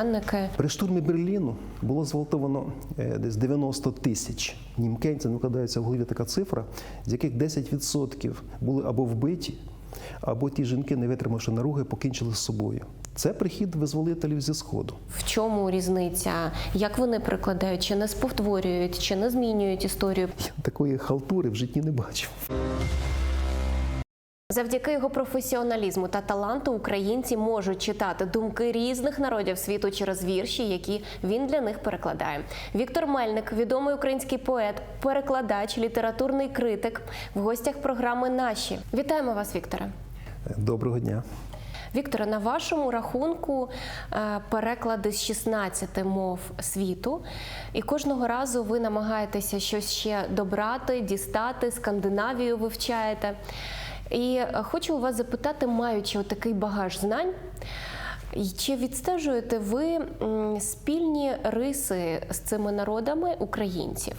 Анники. При штурмі Берліну було зґвалтовано е, десь 90 тисяч не вкладається в голові така цифра, з яких 10% були або вбиті, або ті жінки, не витримавши наруги, покінчили з собою. Це прихід визволителів зі сходу. В чому різниця? Як вони прикладають? Чи не сповтворюють, чи не змінюють історію? Такої халтури в житті не бачив. Завдяки його професіоналізму та таланту українці можуть читати думки різних народів світу через вірші, які він для них перекладає. Віктор Мельник, відомий український поет, перекладач, літературний критик, в гостях програми Наші. Вітаємо вас, Вікторе. Доброго дня. Вікторе, на вашому рахунку е, переклади з 16 мов світу, і кожного разу ви намагаєтеся щось ще добрати, дістати, Скандинавію вивчаєте. І е, хочу у вас запитати, маючи такий багаж знань, чи відстежуєте ви спільні риси з цими народами українців?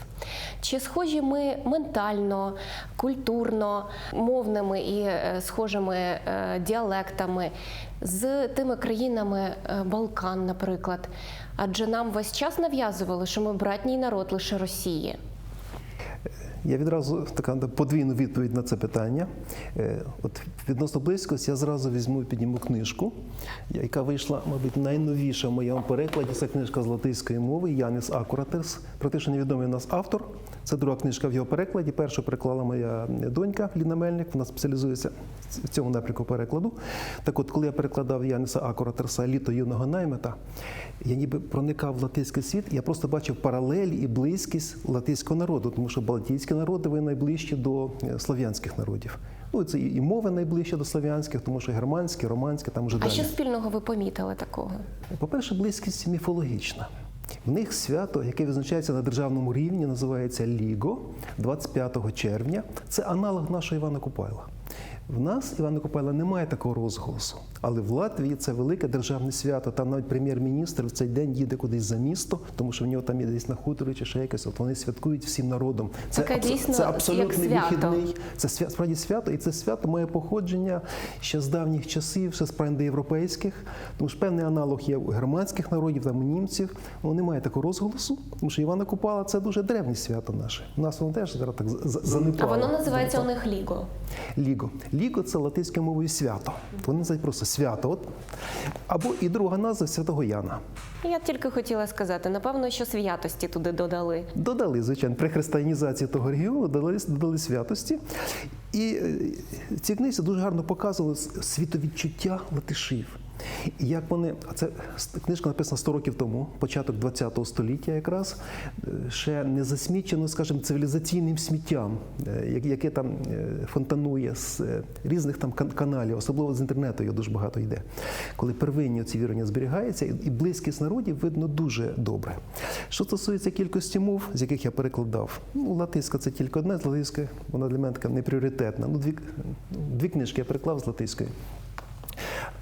Чи схожі ми ментально, культурно, мовними і е, схожими е, діалектами з тими країнами Балкан, наприклад? Адже нам весь час нав'язували, що ми братній народ лише Росії. Я відразу така подвійну відповідь на це питання. Е, От відносно близькості я зразу візьму і підніму книжку, яка вийшла, мабуть, найновіша в моєму перекладі. Це книжка з латинської мови Янис Акуратес. Практично невідомий у нас автор. Це друга книжка в його перекладі. Першу переклала моя донька Ліна Мельник. Вона спеціалізується в цьому напрямку перекладу. Так от, коли я перекладав Яниса Акуратерса Літо юного наймета, я ніби проникав в латинський світ, я просто бачив паралелі і близькість латинського народу, тому що балтійські народи ви найближчі до е, слов'янських народів. Ну, це і мови найближчі до слов'янських, тому що германські, романські, там вже А далі. що спільного ви помітили такого? По-перше, близькість міфологічна. В них свято, яке визначається на державному рівні, називається Ліго 25 червня. Це аналог нашого Івана Купайла. В нас Івана Купайла немає такого розголосу, але в Латвії це велике державне свято. Там навіть прем'єр-міністр в цей день їде кудись за місто, тому що в нього там є десь на хуторі чи ще якось. От вони святкують всім народом. Це, Таке дійсно це як свято. вихідний це свя- справді свято, і це свято має походження ще з давніх часів, ще з європейських. Тому що певний аналог є у германських народів, там у німців. Воно немає такого розголосу, тому що Івана Купала це дуже древнє свято наше. У нас воно теж зараз так за- за- А воно називається у них Ліго. Ліго. Ліго це латинською мовою свято. Вони називають просто свято. От. Або і друга назва святого Яна. Я тільки хотіла сказати, напевно, що святості туди додали. Додали, звичайно, при християнізації того регіону додали, додали святості. І е, ці книзі дуже гарно показували світовідчуття латишів. І як вони, а це книжка написана 100 років тому, початок ХХ століття, якраз е, ще не засмічено, скажімо, цивілізаційним сміттям, е, яке там е, фонтанує з різних там каналів, особливо з інтернету його дуже багато йде. Коли первинні ці вірення зберігаються, і близькість народів видно дуже добре. Що стосується кількості мов, з яких я перекладав, ну, латиська це тільки одне, з латиської вона для мене така непріоритетна. Ну, дві, дві книжки я переклав з латиської.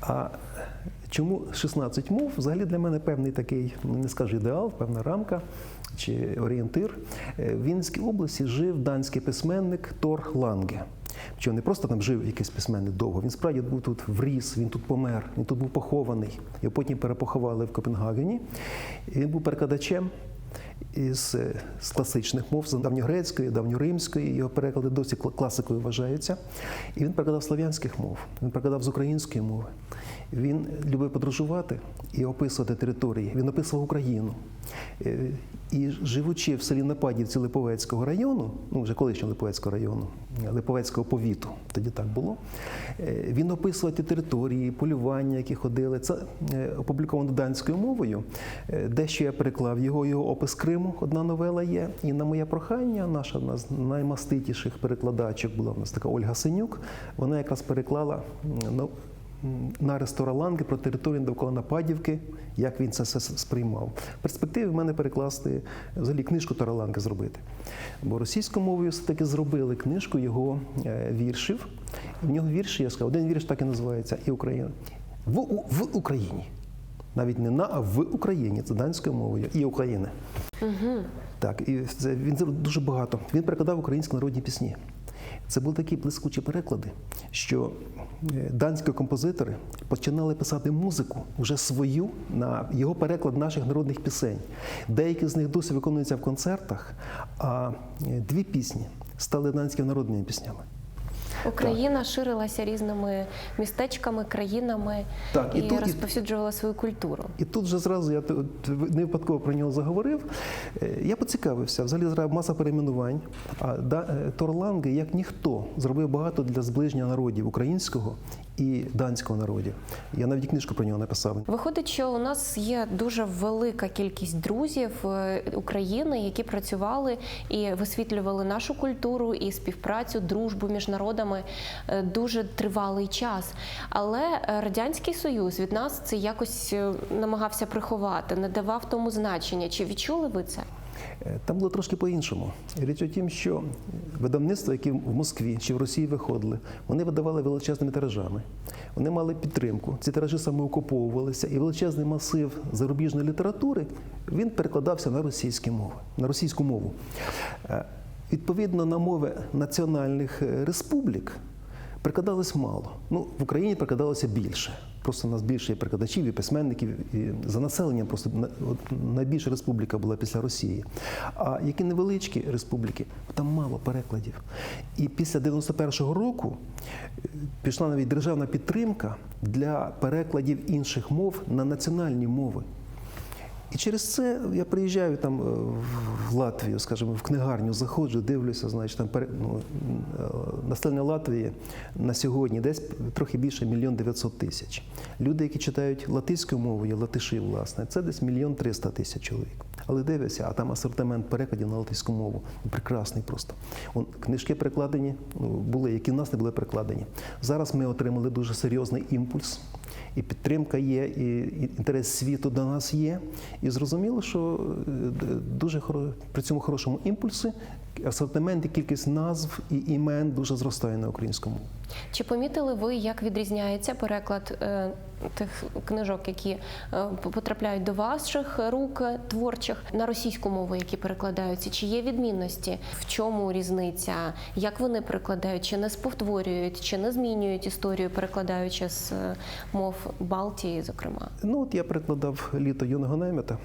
А чому 16 мов? Взагалі для мене певний такий, не скажу ідеал, певна рамка чи орієнтир. Е, В Вінницькій області жив данський письменник Тор Ланге. Причому не просто там жив якийсь письменник довго, він справді був тут вріс, він тут помер, він тут був похований. Його потім перепоховали в Копенгагені. І він був перекладачем із е, з класичних мов, з давньогрецької, давньоримської. Його переклади досі класикою вважаються. І він перекладав слов'янських мов, він перекладав з української мови. Він любив подорожувати і описувати території. Він описував Україну. Е, І живучи в селі Нападівці Липовецького району, ну вже колишнього Липовецького району, Липовецького повіту, тоді так було. е, Він описував ті території, полювання, які ходили. Це е, опубліковано данською мовою. Е, Дещо я переклав його, його опис Криму, одна новела є. І на моє прохання, наша одна з наймаститіших перекладачок була в нас така Ольга Синюк. Вона якраз переклала ну, на рестораланки про територію довкола Нападівки, як він це все сприймав. В перспективі в мене перекласти взагалі книжку Тараланки зробити. Бо російською мовою все-таки зробили книжку його е, віршів. В нього вірші, я сказав, один вірш так і називається і Україна. В, в Україні. Навіть не на, а в Україні, це данською мовою, і України. Так, і це, він зробив дуже багато. Він перекладав українські народні пісні. Це були такі блискучі переклади, що е, данські композитори починали писати музику вже свою на його переклад наших народних пісень. Деякі з них досі виконуються в концертах, а е, дві пісні стали данськими народними піснями. Україна ширилася різними містечками, країнами Так, і і, тут- і- розповсюджувала свою культуру. І тут же зразу я не випадково про нього заговорив. Е, Я поцікавився, взагалі зараз маса перейменувань. А е, як ніхто, зробив багато для зближення народів українського і данського народів. Я навіть книжку про нього написав. Виходить, що у нас є дуже велика кількість друзів е, України, які працювали і висвітлювали нашу культуру і співпрацю, дружбу між народами е, дуже тривалий час. Але е, радянський союз від нас це якось намагався приховати, не давав тому значення. Чи відчули ви це? Е, Там було трошки по-іншому. Річ у тім, що видавництва, які в Москві чи в Росії виходили, вони видавали величезними тиражами. Вони мали підтримку. Ці тиражі самоокуповувалися, і величезний масив зарубіжної літератури він перекладався на російські мови, на російську мову. Е, Відповідно на мови національних е, республік перекладалось мало. Ну, в Україні перекладалося більше. Просто у нас більше є перекладачів і письменників. І за населенням просто найбільша республіка була після Росії. А які невеличкі республіки, там мало перекладів. І після 91-го року е, пішла навіть державна підтримка для перекладів інших мов на національні мови. І через це я приїжджаю там е, в Латвію, скажімо, в книгарню заходжу, дивлюся, значить, там ну, е, населення Латвії на сьогодні десь трохи більше мільйон дев'ятсот тисяч. Люди, які читають латиською мовою, латиші, власне, це десь мільйон триста тисяч чоловік. Але дивишся, а там асортимент перекладів на латиську мову ну, прекрасний просто. Он, книжки перекладені ну, були, які в нас не були перекладені. Зараз ми отримали дуже серйозний імпульс. І підтримка є, і інтерес світу до нас є. І зрозуміло, що е, дуже хоро- при цьому хорошому імпульсі асортимент і кількість назв і імен дуже зростає на українському. Чи помітили ви, як відрізняється переклад е, тих книжок, які е, потрапляють до ваших рук е, творчих на російську мову, які перекладаються? Чи є відмінності? В чому різниця? Як вони перекладають? Чи не сповтворюють, чи не змінюють історію, перекладаючи з е, мов Балтії, зокрема? Ну от я перекладав літо юного наймета.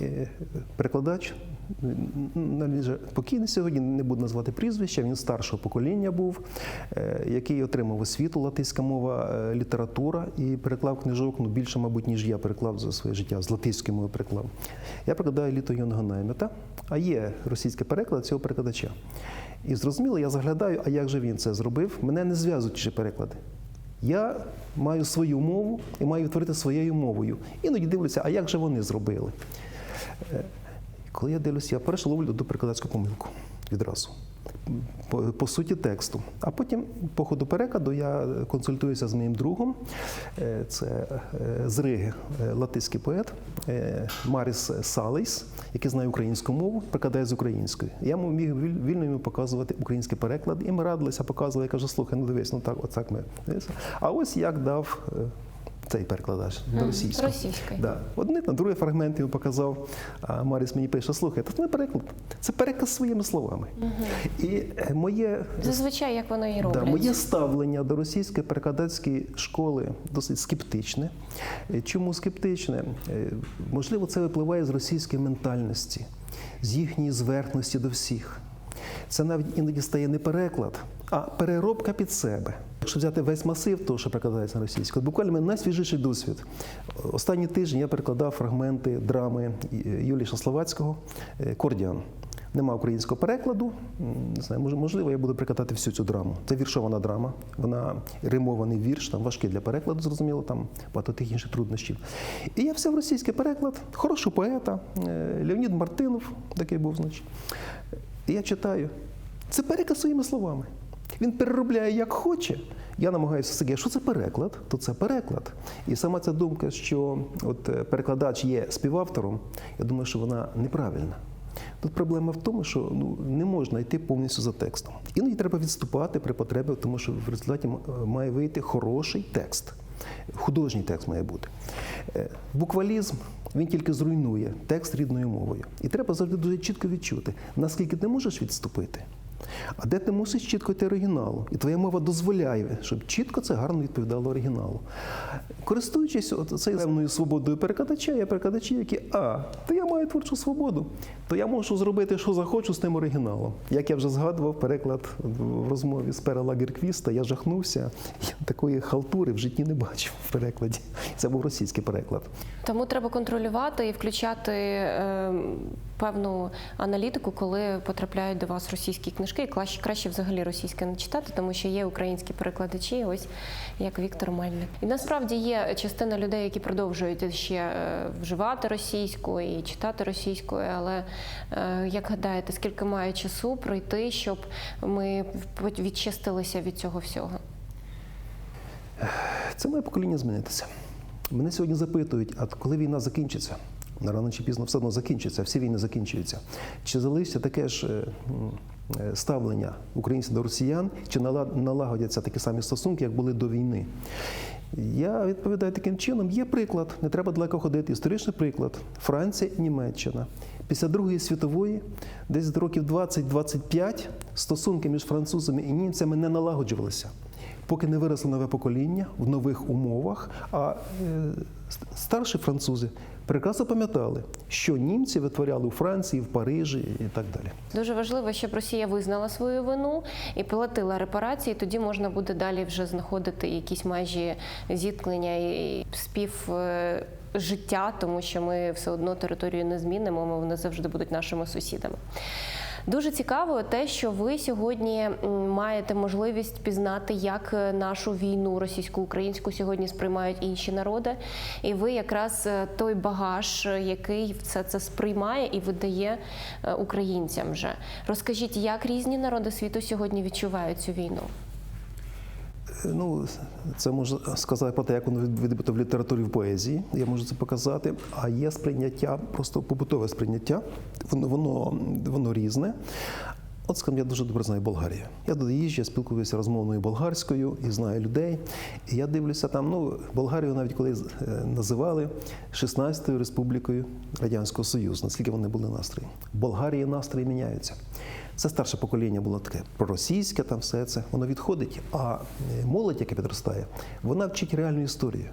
Е, же покійний сьогодні, не буду назвати прізвища, він старшого покоління був, е, який отримав освіту латиська мова, е, література і переклав книжок ну, більше, мабуть, ніж я переклав за своє життя, з латиської мови переклав. Я перекладаю літо юного наймета, а є російський переклад цього перекладача. І зрозуміло, я заглядаю, а як же він це зробив? Мене не зв'язують ці переклади. Я маю свою мову і маю творити своєю мовою. Іноді дивлюся, а як же вони зробили? Е, Коли я дивлюся, я перше ловлю до перекладацьку помилку відразу. По, суті тексту. А потім, по ходу перекладу, я консультуюся з моїм другом. Е, Це е, з Риги, е, латиський поет Маріс Салейс, який знає українську мову, перекладає з української. Я міг вільно йому показувати український переклад, і ми радилися, показували. Я кажу, слухай, ну дивись, ну так, отак ми. А ось як дав. Цей перекладач на російську. російською. Да. Одне на другий фрагмент йому показав. А Маріс мені пише: слухай, це не переклад, це переказ своїми словами. І е, моє Зазвичай як воно і роблять. Да, моє ставлення до російської перекладацької школи досить скептичне. Е, Чому скептичне? Е, Можливо, це випливає з російської ментальності, з їхньої зверхності до всіх. Це навіть іноді стає не переклад, а переробка під себе. Якщо взяти весь масив, того, що перекладається на російську, буквально найсвіжіший досвід. Останні тижні я перекладав фрагменти драми Юлії Шасловацького Кордіан. Нема українського перекладу. Не знаю, можливо, я буду прикладати всю цю драму. Це віршована драма. Вона римований вірш, там важкий для перекладу, зрозуміло, там багато тих інших труднощів. І я взяв російський переклад, хорошого поета, е, Леонід Мартинов, такий був, значить. І я читаю. Це переказ своїми словами. Він переробляє як хоче. Я намагаюся все таки, що це переклад, то це переклад. І сама ця думка, що от е, перекладач є співавтором, я думаю, що вона неправильна. Тут проблема в тому, що ну, не можна йти повністю за текстом. Іноді треба відступати при потребі, тому що в результаті е, має вийти хороший текст. Художній текст має бути. Е, Буквалізм він тільки зруйнує текст рідною мовою. І треба завжди дуже чітко відчути, наскільки ти можеш відступити, А де ти мусиш чітко йти оригіналу. І твоя мова дозволяє, щоб чітко це гарно відповідало оригіналу. Користуючись от цією певною свободою перекладача, є перекладачі, які а, то я маю творчу свободу, то я можу зробити, що захочу з тим оригіналом. Як я вже згадував, переклад в розмові з Пера Лагерквіста, я жахнувся. Я такої халтури в житті не бачив в перекладі. Це був російський переклад. Тому треба контролювати і включати е, певну аналітику, коли потрапляють до вас російські книжки. І краще, краще взагалі російське не читати, тому що є українські перекладачі, ось як Віктор Мельник. І насправді є частина людей, які продовжують ще е, вживати російську і читати російською. Але е, як гадаєте, скільки має часу пройти, щоб ми відчистилися від цього всього? Це моє покоління змінитися. Мене сьогодні запитують, а коли війна закінчиться? Рано чи пізно все одно закінчиться, всі війни закінчуються. Чи залишиться таке ж е, е, ставлення українців до росіян, чи нала- налагодяться такі самі стосунки, як були до війни? Я відповідаю таким чином: є приклад, не треба далеко ходити. Історичний приклад Франція і Німеччина. Після Другої світової, десь з років 20-25, стосунки між французами і німцями не налагоджувалися поки не виросло нове покоління в нових умовах. А е, старші французи прекрасно пам'ятали, що німці витворяли у Франції, в Парижі і так далі. Дуже важливо, щоб Росія визнала свою вину і платила репарації. Тоді можна буде далі вже знаходити якісь межі зіткнення і спів. е, Життя, тому що ми все одно територію не змінимо, ми вони завжди будуть нашими сусідами. Дуже цікаво те, що ви сьогодні маєте можливість пізнати, як е, нашу війну російсько-українську сьогодні сприймають інші народи. І ви якраз е, той багаж, е, який все це сприймає і видає українцям. Вже розкажіть, як різні народи світу сьогодні відчувають цю війну? Ну, це можна сказати про те, як воно відбито в літературі в поезії. Я можу це показати. А є сприйняття, просто побутове сприйняття. Воно воно, воно різне. От, скажімо, я дуже добре знаю Болгарію. Я туди їжджу, я спілкуюся розмовною болгарською і знаю людей. І я дивлюся там, ну, Болгарію навіть коли е, називали 16-ю республікою Радянського Союзу, наскільки вони були настрої. Болгарії настрої міняються. Це старше покоління було таке проросійське, там все це, воно відходить. А е, молодь, яка підростає, вона вчить реальну історію.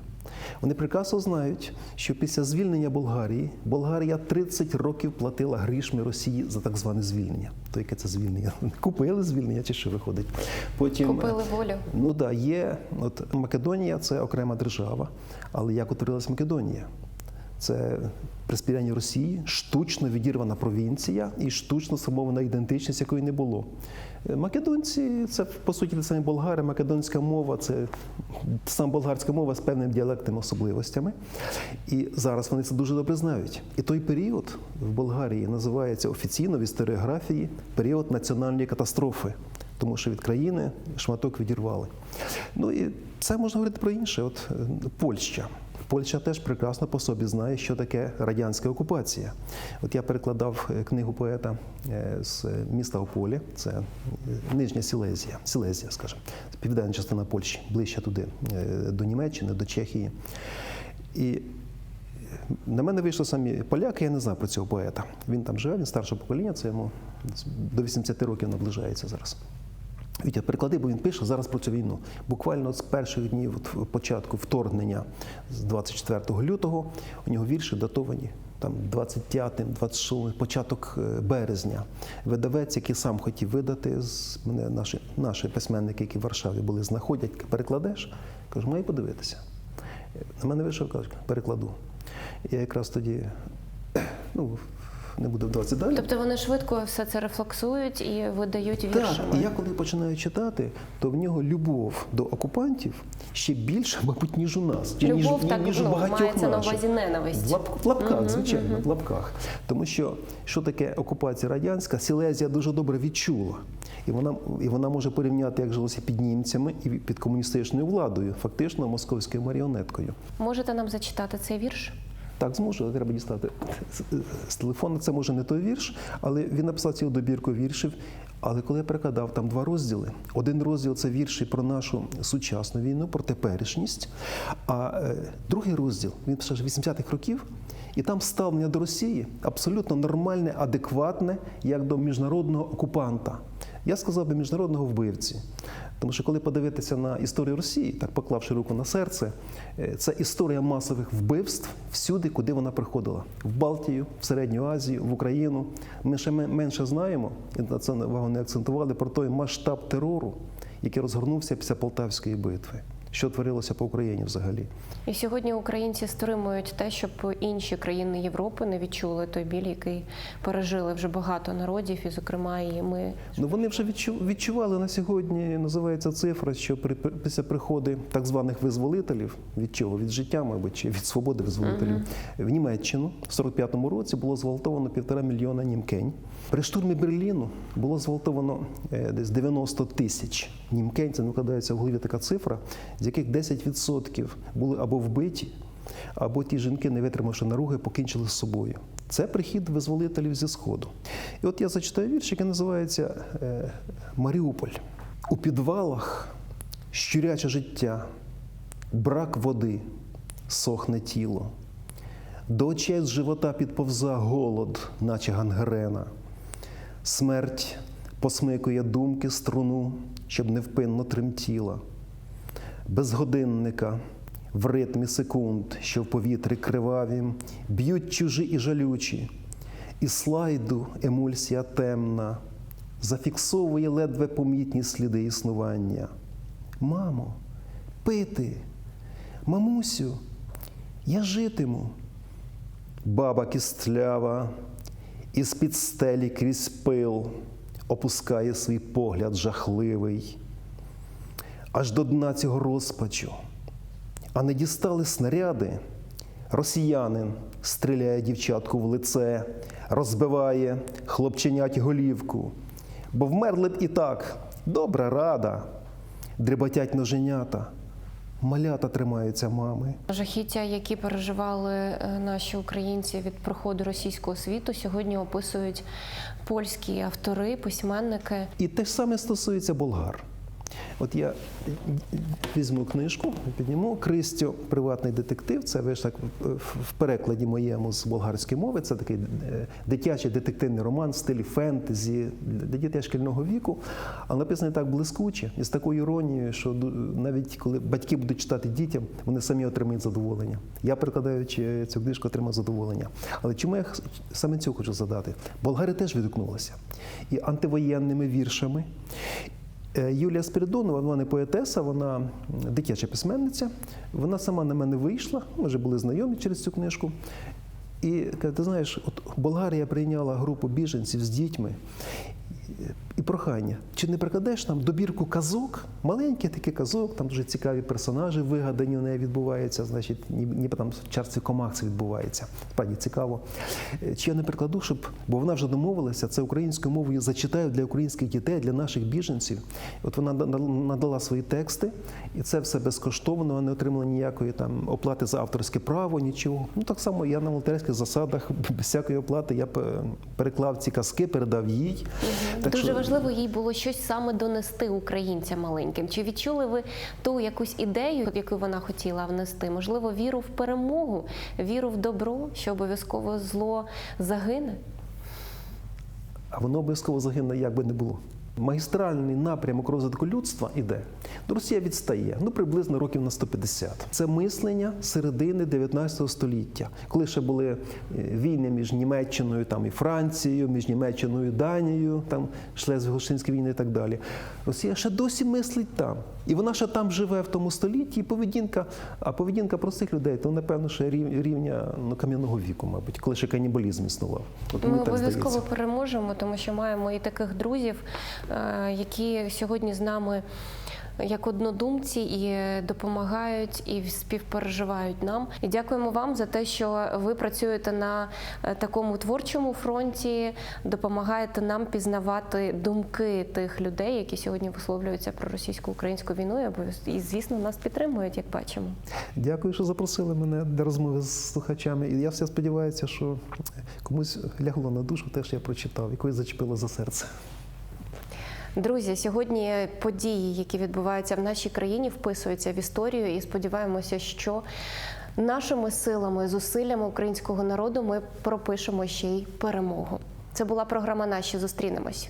Вони прекрасно знають, що після звільнення Болгарії Болгарія 30 років платила грішми Росії за так зване звільнення. То яке це звільнення? Купили звільнення чи що виходить? Потім Купили волю. Ну да, є от Македонія це окрема держава, але як утворилась Македонія? Це при Росії штучно відірвана провінція і штучно сформована ідентичність, якої не було. Е, Македонці це по суті ті самі болгари. Македонська мова це сам болгарська мова з певними діалектними особливостями. І зараз вони це дуже добре знають. І той період в Болгарії називається офіційно в історіографії період національної катастрофи тому що від країни шматок відірвали. Ну і це можна говорити про інше. От е, Польща. Польща теж прекрасно по собі знає, що таке радянська окупація. От я перекладав е, книгу поета е, з міста Ополі, це е, Нижня Сілезія, Сілезія, скажімо, південна частина Польщі, ближче туди, до Німеччини, до Чехії. І на мене вийшли самі поляки, я не знав про цього поета. Він там живе, він старшого покоління, це йому до 80 років наближається зараз. Вітя, переклади, бо він пише зараз про цю війну. Буквально з перших днів от, початку вторгнення з 24 лютого у нього вірші датовані там 25-м, 26-м, початок е, березня. Видавець, який сам хотів видати, з мене наші, наші письменники, які в Варшаві були, знаходять, перекладеш. Кажу, маю подивитися. На мене вийшов, каже, перекладу. Я якраз тоді ну, не буду вдаватися далі. Тобто вони швидко все це рефлексують і видають Так, віршами. і я коли починаю читати, то в нього любов до окупантів ще більша, мабуть, ніж у нас, чи ніж, так ніж ну, багатьох мається на увазі ненависть. В, лап, в лапках, звичайно, в лапках. Тому що що таке окупація радянська, Сілезія дуже добре відчула. І вона, і вона може порівняти, як жилося під німцями і під комуністичною владою, фактично московською маріонеткою. Можете нам зачитати цей вірш? Так, зможу, але треба дістати з, телефону. Це може не той вірш, але він написав цілу добірку віршів. Але коли я перекладав там два розділи, один розділ це вірші про нашу сучасну війну, про теперішність. А е, другий розділ він пише з 80-х років, і там ставлення до Росії абсолютно нормальне, адекватне, як до міжнародного окупанта. Я сказав би міжнародного вбивці. Тому що коли подивитися на історію Росії, так поклавши руку на серце, е, це історія масових вбивств всюди, куди вона приходила: в Балтію, в Середню Азію, в Україну. Ми ще менше знаємо, і на це увагу не акцентували про той масштаб терору, який розгорнувся після Полтавської битви. Що творилося по Україні взагалі? І сьогодні українці стримують те, щоб інші країни Європи не відчули той біль, який пережили вже багато народів, і, зокрема, і ми. Ну вони вже відчу- відчували на сьогодні. Називається цифра, що при після приходу так званих визволителів від чого? Від життя, мабуть, чи від свободи визволителів в Німеччину в 45-му році було зґвалтовано півтора мільйона німкень. При штурмі Берліну було зґвалтовано е, десь 90 тисяч німкень. Це не вкладається в голові така цифра, з яких 10% були або вбиті, або ті жінки, не витримавши наруги, покінчили з собою. Це прихід визволителів зі Сходу. І от я зачитаю вірш, який називається е, Маріуполь. У підвалах щуряче життя, брак води, сохне тіло. До очей з живота підповза голод, наче гангрена. Смерть посмикує думки струну, щоб невпинно тремтіла. Без годинника в ритмі секунд, що в повітрі кривавім, б'ють чужі і жалючі, і слайду емульсія темна зафіксовує ледве помітні сліди існування. Мамо, пити, мамусю, я житиму. Баба кістлява із-під стелі крізь пил опускає свій погляд жахливий аж до дна цього розпачу. А не дістали снаряди. Росіянин стріляє дівчатку в лице, розбиває хлопченять голівку, бо вмерли б і так, добра рада, дріботять ноженята, малята тримаються мами. Жахіття, які переживали е, наші українці від проходу російського світу, сьогодні описують польські автори, письменники. І те ж саме стосується болгар. От я візьму книжку, підніму Кристю, приватний детектив. Це ви ж так в перекладі моєму з болгарської мови. Це такий е, дитячий детективний роман в стилі фентезі для дітей шкільного віку, але написаний так блискуче і з такою іронією, що навіть коли батьки будуть читати дітям, вони самі отримають задоволення. Я перекладаючи цю книжку, отримав задоволення. Але чому я саме цього хочу задати? Болгари теж відгукнулися і антивоєнними віршами. Е, Юлія Спіридонова, вона не поетеса, вона дитяча письменниця. Вона сама на мене вийшла, ми вже були знайомі через цю книжку. І ти знаєш, от Болгарія прийняла групу біженців з дітьми. І прохання, чи не прикладеш нам добірку казок, маленький такий казок, там дуже цікаві персонажі вигадані в неї відбуваються, значить, ніби, там в чарці комах це відбувається. Справді цікаво. Е, Чи я не прикладу, щоб, бо вона вже домовилася, це українською мовою зачитаю для українських дітей, для наших біженців. От вона надала свої тексти, і це все безкоштовно, вона не отримала ніякої там оплати за авторське право, нічого. Ну так само я на волонтерських засадах без всякої оплати я переклав ці казки, передав їй. Так Дуже що- важливо їй було щось саме донести українцям маленьким. Чи відчули ви ту якусь ідею, яку вона хотіла внести? Можливо, віру в перемогу, віру в добро, що обов'язково зло загине? а воно обов'язково загине, як би не було. Магістральний напрямок розвитку людства іде. Росія відстає, ну приблизно років на 150. Це мислення середини 19 століття, коли ще були е, війни між Німеччиною там, і Францією, між Німеччиною і Данією, там Шлезвіг-Голштинські війни і так далі. Росія ще досі мислить там. І вона ще там живе в тому столітті, і поведінка, а поведінка простих людей, то напевно ще рівня ну, кам'яного віку, мабуть, коли ще канібалізм існував. От Ми обов'язково переможемо, тому що маємо і таких друзів, е, які сьогодні з нами як однодумці і допомагають і співпереживають нам. І дякуємо вам за те, що ви працюєте на е, такому творчому фронті, допомагаєте нам пізнавати думки тих людей, які сьогодні висловлюються про російсько-українську війну, і звісно нас підтримують, як бачимо. Дякую, що запросили мене для розмови з слухачами. І я все сподіваюся, що комусь лягло на душу, те, що я прочитав, і зачепило за серце. Друзі, сьогодні події, які відбуваються в нашій країні, вписуються в історію, і сподіваємося, що нашими силами, зусиллями українського народу ми пропишемо ще й перемогу. Це була програма Наші зустрінемось.